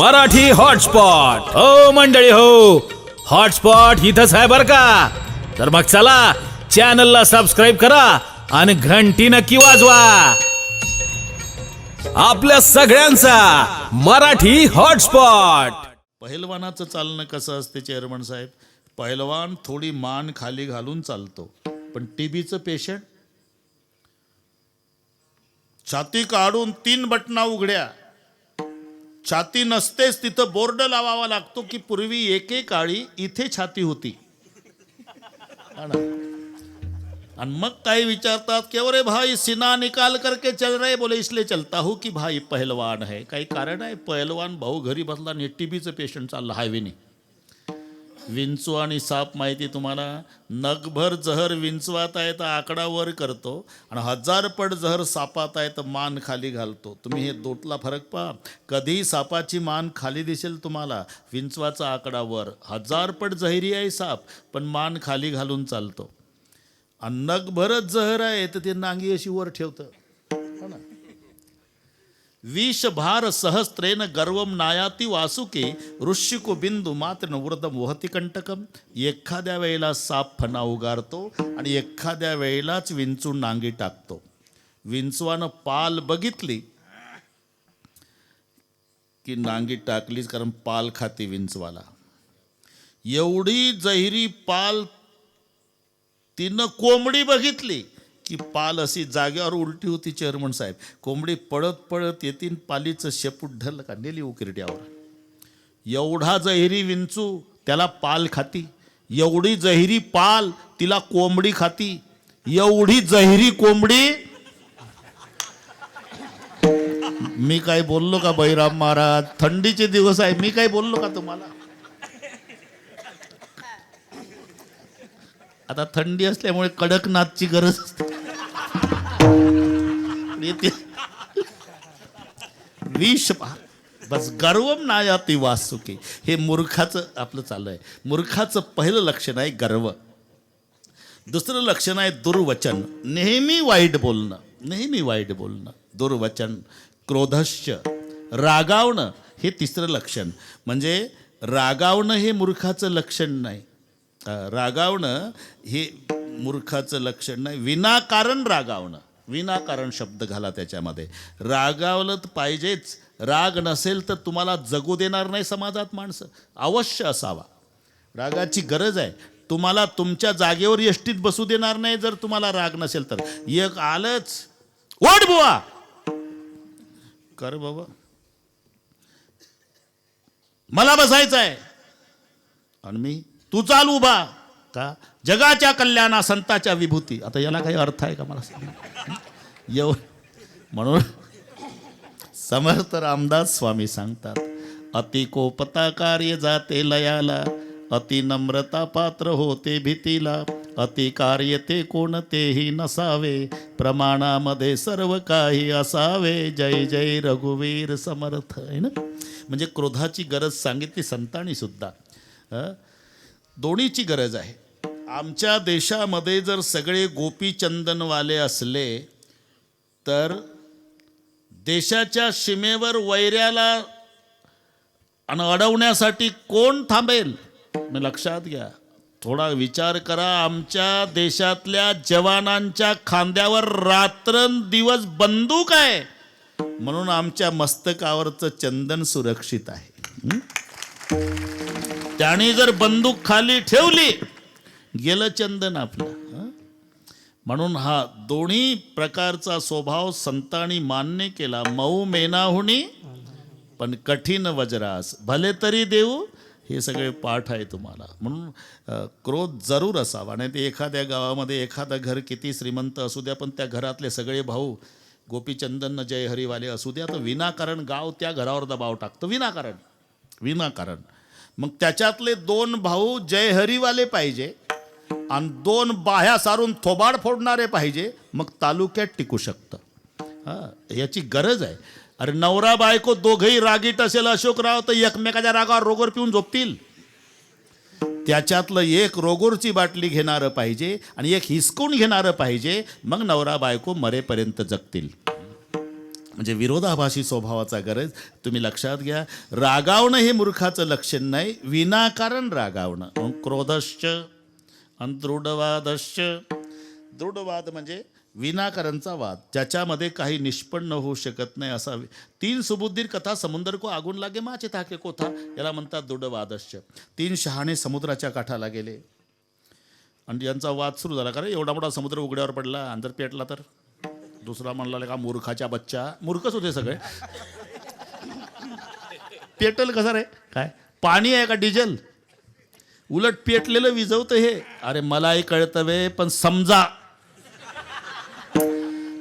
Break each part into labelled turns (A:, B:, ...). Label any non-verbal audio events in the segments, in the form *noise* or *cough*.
A: Marathi hotspot. हो मंडळी हो. हॉटस्पॉट इथंच आहे बर का? तर मग चला चॅनलला सबस्क्राईब करा आणि घंटी नक्की वाजवा. आपल्या सगळ्यांचा मराठी हॉटस्पॉट.
B: पहिलवानाचं चालणं कसं असते चेअरमन साहेब? पहिलवान थोडी मान खाली घालून चालतो. पण टीबीचं पेशंट? छाती काढून तीन बटना उघड्या. छाती नसतेच तिथं बोर्ड लावावा लागतो की पूर्वी एकेकाळी इथे छाती होती. आणि मग काही विचारतात की अरे भाई सिना निकाल करके चल रहे. बोले इसलिए चलता हूँ की भाई पहलवान है. काही कारण आहे पहलवान भाऊ घरी बसला आणि टीबीचं पेशंट चाललं हायवेने. विंचू आणि साप माहिती तुम्हाला? नगभर जहर विंचवात आहे तर आकडा वर करतो आणि हजार पट जहर सापात आहे तर मान खाली घालतो. तुम्ही हे दोटला फरक पहा. कधी सापाची मान खाली दिसेल तुम्हाला. विंचवाचा आकडा वर हजार पट जहिरी आहे साप पण मान खाली घालून चालतो. आणि नगभरच जहर आहे तर ते नांगी अशी वर ठेवतं. हो ना? विषभार सहस्त्रेन गर्वम नायाती वासुके ऋषिको बिंदू मात्र वृदम वहती कंटकम एखाद्या वेळेला साप फणा उगारतो आणि एखाद्या वेळेलाच विंचून नांगी टाकतो. विंचवानं पाल बघितली की नांगी टाकलीच कारण पाल खाते विंचवाला. एवढी जहिरी पाल तिनं कोंबडी बघितली. की पाल अशी जागेवर उलटी होती चेअरमन साहेब. कोंबडी पळत पळत येतीन पालीचं शेपूट ढल का? नेली उकिरड्यावर एवढा जहिरी विंचू त्याला पाल खाती. एवढी जहिरी पाल तिला कोंबडी खाती. एवढी जहिरी कोंबडी. मी काय बोललो का बैराम महाराज? थंडीचे दिवस आहे मी काय बोललो का तुम्हाला? आता थंडी असल्यामुळे कडकनाथची गरज असते. येते. विष पहा। बस गर्वम नायाती वासुकी हे मूर्खाचं आपलं चालू आहे मूर्खाचं पहिलं लक्षण आहे गर्व. दुसरं लक्षण आहे दुर्वचन. नेहमी वाईट बोलणं. नेहमी वाईट बोलणं. दुर्वचन क्रोधश्च रागावणं हे तिसरं लक्षण. म्हणजे रागावणं हे मूर्खाचं लक्षण नाही. रागावणं हे मूर्खाचं लक्षण नाही. विनाकारण रागावणं. विनाकारण शब्द घाला त्याच्यामध्ये. रागावलं तर पाहिजेच. राग नसेल तर तुम्हाला जगू देणार नाही समाजात माणसं. अवश्य असावा. रागाची गरज आहे. तुम्हाला तुमच्या जागेवर यष्टीत बसू देणार नाही जर तुम्हाला राग नसेल तर. एक आलंच. ओढ बुवा! कर बाबा. मला बसायचं आहे आणि मी तू चाल उभा. का? जगाच्या कल्याणा संताच्या विभूती. आता याला काही अर्थ आहे का मला? सांग येऊ. म्हणून समर्थ रामदास स्वामी सांगतात अति कोपता कार्य जाते लयाला अति नम्रता पात्र होते भीतीला अति कार्य ते कोणतेही नसावे प्रमाणामध्ये सर्व काही असावे. जय जय रघुवीर समर्थ. आहे ना? म्हणजे क्रोधाची गरज सांगितली संतांनी सुद्धा. दोन्हीची गरज आहे. आमच्या देशामध्ये जर सगळे गोपीचंदनवाले असले तर देशाच्या सीमेवर वैऱ्याला आणि अडवण्यासाठी कोण थांबेल? मी लक्षात घ्या. थोडा विचार करा. आमच्या देशातल्या जवानांच्या खांद्यावर रात्रंदिवस बंदूक आहे. म्हणून आमच्या मस्तकावरचं चंदन सुरक्षित आहे. त्याने जर बंदूक खाली ठेवली गेलं चंदन आपलं म्हणून हा दोन्ही प्रकारचा स्वभाव संतांनी मान्य केला. मऊ मेनाहुनी पण कठीण वज्रास. भले तरी देऊ हे सगळे पाठ आहे तुम्हाला. म्हणून क्रोध जरूर असावा. नाही ते एखाद्या गावामध्ये एखादं घर किती श्रीमंत असू द्या पण त्या घरातले सगळे भाऊ गोपीचंदन जय हरिवाले असू द्या तर विनाकारण गाव त्या घरावर दबाव टाकतं. विनाकारण. विनाकारण. मग त्याच्यातले दोन भाऊ जय हरिवाले पाहिजे. आणि दोन बाह्या सारून थोबाड फोडणारे पाहिजे मग तालुक्यात टिकू शकतं. हां याची गरज आहे. अरे नवरा बायको दोघंही रागीट असेल अशोकराव तर एकमेकाच्या रागावर रोगोर पिऊन झोपतील. त्याच्यातलं एक रोगोरची बाटली घेणारं पाहिजे आणि एक हिसकून घेणारं पाहिजे मग नवरा बायको मरेपर्यंत जगतील. म्हणजे विरोधाभाषी स्वभावाचा गरज तुम्ही लक्षात घ्या. रागावणं हे मूर्खाचं लक्षण नाही विनाकारण रागावणं. मग क्रोधश्च आणि दृढवादश्च. दृढवाद म्हणजे विनाकारणचा वाद ज्याच्यामध्ये काही निष्पन्न होऊ शकत नाही असा तीन सुबुद्धीर कथा समुद्र को आगून लागे माचे थाके कोथा याला म्हणतात दृढवादश्च. तीन शहाणे समुद्राच्या काठाला गेले. आणि यांचा वाद सुरू झाला कारण एवढा मोठा समुद्र उघड्यावर पडला अंदर पेटला तर. दुसरा म्हणला का मूर्खाच्या बच्चा. मूर्खच होते सगळे. *laughs* पेटल कसा रे? काय? पाणी आहे का डिझेल? उलट पेटलेलं विजवतं हे. अरे मलाही कळतं वे पण समजा.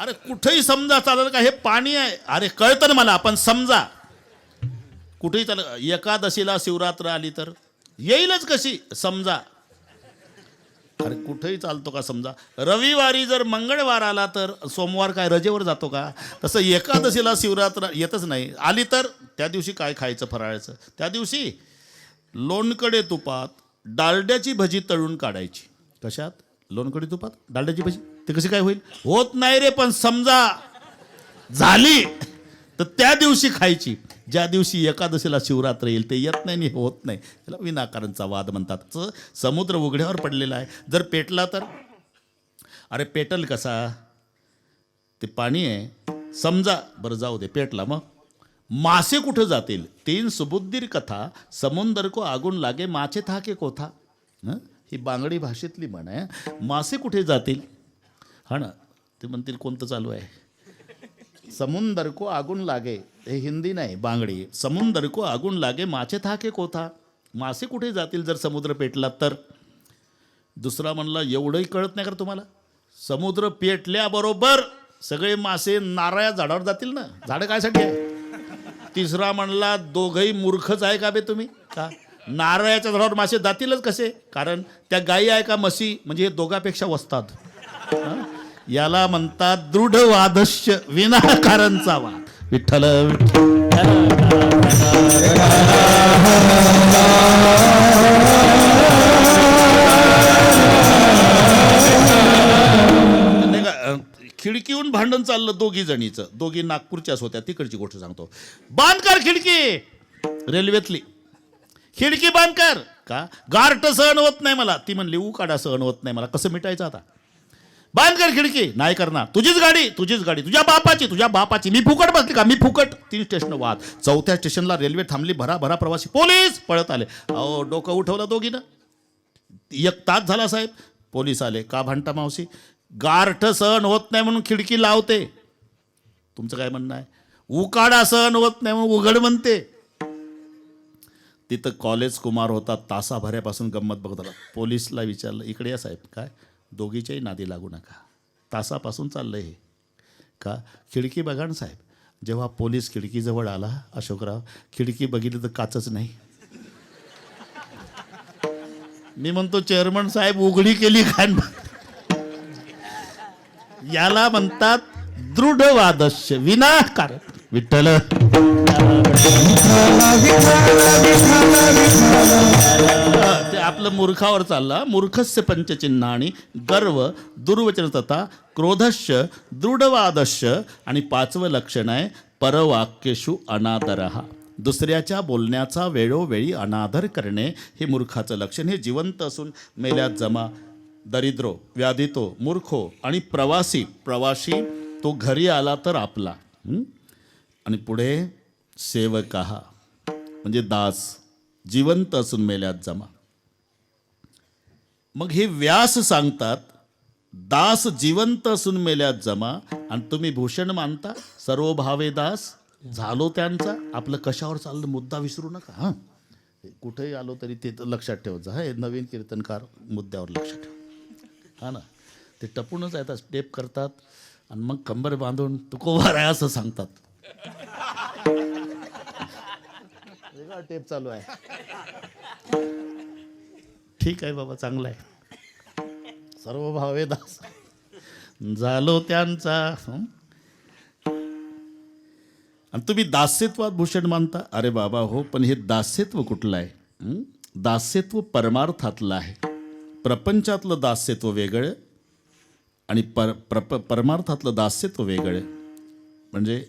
B: अरे कुठेही समजा चालेल का हे पाणी आहे. अरे कळतं ना मला पण समजा. कुठेही चालेल एकादशीला शिवरात्र आली तर येईलच कशी? समजा. अरे कुठेही चालतो का समजा? रविवारी जर मंगळवार आला तर सोमवार काय रजेवर जातो का? तसं एकादशीला शिवरात्र येतच नाही. आली तर त्या दिवशी काय खायचं फराळायचं त्या दिवशी लोणकडे तुपात डालड्याची भजी तळून काढायची. कशात? लोणकडी तुपात? डालड्याची भजी? ते कशी काय होईल? होत नाही रे पण समजा झाली तर त्या दिवशी खायची. ज्या दिवशी एकादशीला शिवरात्र येईल ते येत नाही आणि होत नाही. त्याला विनाकारणचा वाद म्हणतात. समुद्र उघड्यावर पडलेला आहे. जर पेटला तर? अरे पेटल कसा? ते पाणी आहे. समजा बरं जाऊ दे पेटला मग. मासे कुठं जातील? तीन सुबुद्धीर कथा समुंदर को आगून लागे माचे थाके कोथा. हं? ही बांगडी भाषेतली म्हण आहे. मासे कुठे जातील? हा ना ते म्हणतील कोणतं चालू आहे? समुंदर को आगून लागे हे हिंदी नाही बांगडी. समुंदर को आगून लागे माचे थाके कोथा. मासे कुठे जातील जर समुद्र पेटला तर? दुसरा म्हणला एवढंही कळत नाही का तुम्हाला? समुद्र पेटल्याबरोबर सगळे मासे नारळ्या झाडावर जातील ना? झाडं कायसाठी आहे? तिसरा म्हणला दोघही मूर्खच आहे का बे तुम्ही? का? नारळाच्या झाडावर मासे जातीलच कसे? कारण त्या गायी आहे का म्हशी? म्हणजे हे दोघापेक्षा वसतात याला म्हणतात दृढ दृढवादश्य विनाकारणचा वाद. विठ्ठल विठ्ठल. खिडकीहून भांडण चाललं दोघी जणीचं. दोघी नागपूरच्याच होत्या तिकडची गोष्ट सांगतो. बांधकर खिडकी! रेल्वेतली. खिडकी बांधकर! का? गारट सहन होत नाही मला. ती म्हणली उकाडा सहन होत नाही मला. कसं मिटायचं आता? बांधकर खिडकी! नाही करणार. तुझीच गाडी तुझीच गाडी. तुझ्या बापाची तुझ्या बापाची. मी फुकट बसली का? मी फुकट. तीन स्टेशन वाद चौथ्या स्टेशनला रेल्वे थांबली. भरा भरा प्रवासी. पोलीस! पळत आले. अहो डोकं उठवलं दोघीनं. एक तास झाला साहेब. पोलीस आले. का भांडता मावशी? गारठ सहन होत नाही म्हणून खिडकी लावते. तुमचं काय म्हणणं आहे? उकाडा सहन होत नाही म्हणून उघड म्हणते. तिथं कॉलेज कुमार होता तासाभऱ्यापासून गंमत बघत होता. पोलीसला विचारलं इकडे या साहेब काय? दोघीच्याही नादी लागू नका. तासापासून चाललं हे. का? खिडकी बघा ना साहेब. जेव्हा पोलीस खिडकीजवळ आला अशोकराव खिडकी बघितली तर काचच नाही. मी म्हणतो चेअरमन साहेब उघडी केली काय याला म्हणतात दृढवादस्य विनाकारण. विठ्ठल. ते आपलं मूर्खावर चालला. मूर्खस्य पंचचिन्ह आणि गर्व दुर्वचनतता क्रोधस्य दृढवादस्य आणि पाचवं लक्षण आहे परवाक्यशु अनादर. दुसऱ्याच्या बोलण्याचा वेळोवेळी अनादर करणे हे मूर्खाचं लक्षण. हे जिवंत असून मेल्यात जमा दरिद्रो व्याधितो मूर्खो आणि प्रवासी प्रवासी तो घरी आला तर आपला. आणि पुढे सेवकाहा म्हणजे दास जिवंत असून मेल्यात जमा. मग हे व्यास सांगतात दास जिवंत असून मेल्यात जमा आणि तुम्ही भूषण मानता सर्व भावे दास झालो त्यांचा आपलं कशावर चाललं मुद्दा विसरू नका हां? कुठेही आलो तरी ते लक्षात ठेवत जा हे नवीन कीर्तनकार मुद्द्यावर लक्षात ठेव हा ना. ते टपूनच येतात स्टेप करतात आणि मग कंबर बांधून तुकोबार आहे असं सांगतात. वेगळा टेप चालू आहे. ठीक आहे बाबा चांगला आहे. सर्व भावे दास. झालो त्यांचा? आणि तुम्ही दास्यत्वात भूषण मानता? अरे बाबा हो पण हे दास्यत्व कुठलं आहे? दास्यत्व परमार्थातलं आहे. प्रपंचातलं दास्यत्व वेगळं आणि पर प्रप परमार्थातलं दास्यत्व वेगळं. म्हणजे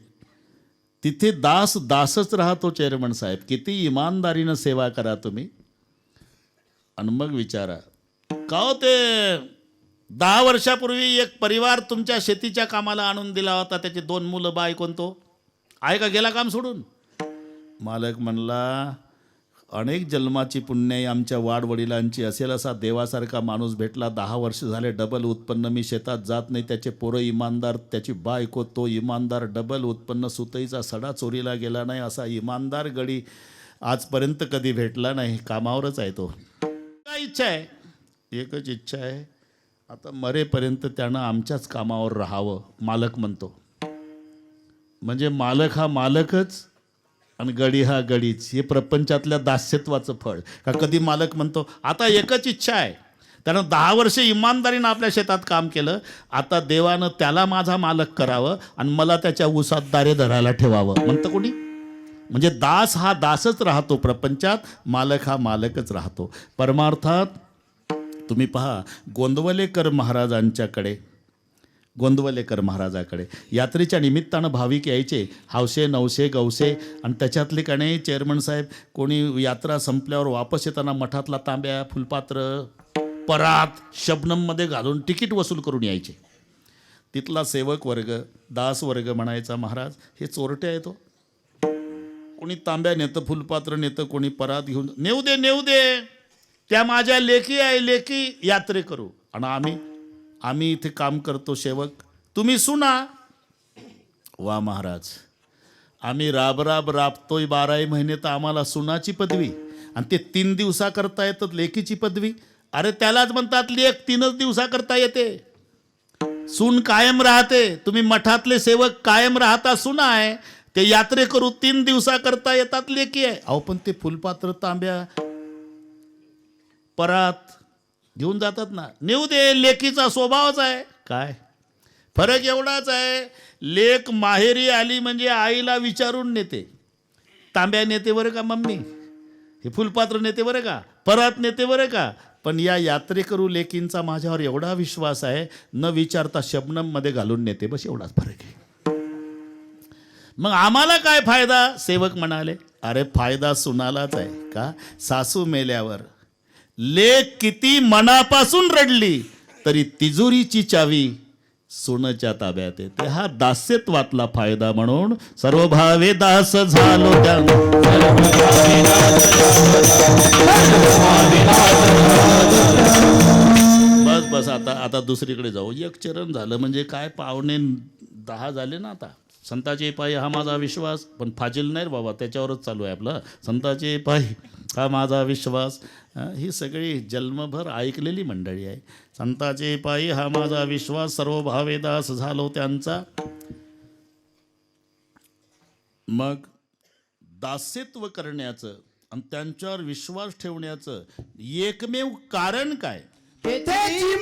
B: तिथे दास दासच राहतो चेअरमन साहेब. किती इमानदारीनं सेवा करा तुम्ही. आणि मग विचारा का हो ते? दहा वर्षापूर्वी एक परिवार तुमच्या शेतीच्या कामाला आणून दिला होता त्याचे दोन मुलं बाय कोणतो आहे का गेला काम सोडून? मालक म्हणला अनेक जन्माची पुण्याई आमच्या वाडवडिलांची असेल असा देवासारखा माणूस भेटला. दहा वर्ष झाले डबल उत्पन्न. मी शेतात जात नाही. त्याचे पोरं इमानदार त्याची बायको तो इमानदार डबल उत्पन्न. सुतईचा सडा चोरीला गेला नाही असा इमानदार गडी आजपर्यंत कधी भेटला नाही. कामावरच आहे तो. काय इच्छा आहे? एकच इच्छा आहे. आता मरेपर्यंत त्यानं आमच्याच कामावर राहावं मालक म्हणतो. म्हणजे मालक हा मालकच आणि गडी हा गडीच. हे प्रपंचातल्या दास्यत्वाचं फळ. का कधी मालक म्हणतो आता एकच इच्छा आहे. त्यानं दहा वर्ष इमानदारीनं आपल्या शेतात काम केलं. आता देवानं त्याला माझा मालक करावं आणि मला त्याच्या उसात दारे धरायला ठेवावं. म्हणतं कोणी? म्हणजे दास हा दासच राहतो प्रपंचात मालक हा मालकच राहतो. परमार्थात तुम्ही पहा गोंदवलेकर महाराजांच्याकडे गोंदवलेकर महाराजाकडे. यात्रेच्या निमित्तानं भाविक यायचे. हावसे नवसे गवसे आणि त्याच्यातले का नाही चेअरमन साहेब कोणी यात्रा संपल्यावर वापस येताना मठातला तांब्या फुलपात्र परात शबनममध्ये घालून तिकीट वसूल करून यायचे. तिथला सेवक वर्ग दास वर्ग म्हणायचा महाराज हे चोरटे आहे तो हो. कोणी तांब्या नेतं फुलपात्र नेतं कोणी परात घेऊन नेऊ दे नेऊ दे. त्या माझ्या लेकी आहे लेखी यात्रे करू. आणि आम्ही आम्ही इथे काम करतो सेवक तुम्ही सुना. वा महाराज. आम्ही राब राब राबतोय बाराही महिने तर आम्हाला सुनाची पदवी. आणि ते तीन दिवसा करता येतात लेकीची पदवी. अरे त्यालाच म्हणतात लेख तीनच दिवसा करता येते. सून कायम राहते. तुम्ही मठातले सेवक कायम राहता सुना आहे. ते यात्रे करू तीन दिवसा करता येतात लेकी आहे. अहो पण ते फुलपात्र तांब्या. परात. घेऊन जातात ना. नेऊ दे लेकीचा स्वभावच आहे. काय? फरक एवढाच आहे लेक माहेरी आली म्हणजे आईला विचारून नेते. तांब्या नेते बरं का मम्मी? हे फुलपात्र नेते बरं का? परात नेते बरं का? पण या यात्रेकरू लेकींचा माझ्यावर एवढा विश्वास आहे न विचारता शबनममध्ये घालून नेते. बस एवढाच फरक आहे. मग आम्हाला काय फायदा? सेवक म्हणाले अरे फायदा सुनालाच आहे का? सासू मेल्यावर लेख किती मनापासून रडली तरी तिजोरीची चावी सोनच्या ताब्यात येते. हा दास्यत्वातला फायदा म्हणून सर्व भावे दास झालो त्या बस बस आता आता दुसरीकडे जाऊ. एक चरण झालं म्हणजे काय? पावणे दहा झाले ना आता. संताचे पायी हा माझा विश्वास. पण फाजील नाही रे बाबा त्याच्यावरच चालू आहे आपलं. संताचे पायी हा माझा विश्वास. ही सगळी जन्मभर ऐकलेली मंडळी आहे. संताचे पायी हा माझा विश्वास सर्व भावेदास झालो त्यांचा. मग दास्यत्व करण्याचं आणि त्यांच्यावर विश्वास ठेवण्याचं एकमेव कारण काय?
C: माझी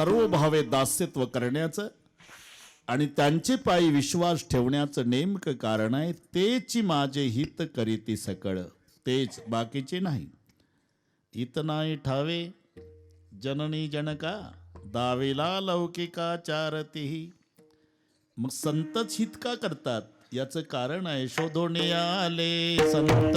B: सर्व भावे दास्यत्व करण्याचं आणि त्यांचे पायी विश्वास ठेवण्याचं नेमकं कारण आहे तेच माझे हित करीती सकळ. तेच बाकीचे नाही. हित नाही ठावे जननी जनका दावेला लौकिका चारतीही. मग संतच हित का करतात? याचं कारण आहे शोधोने आले संत.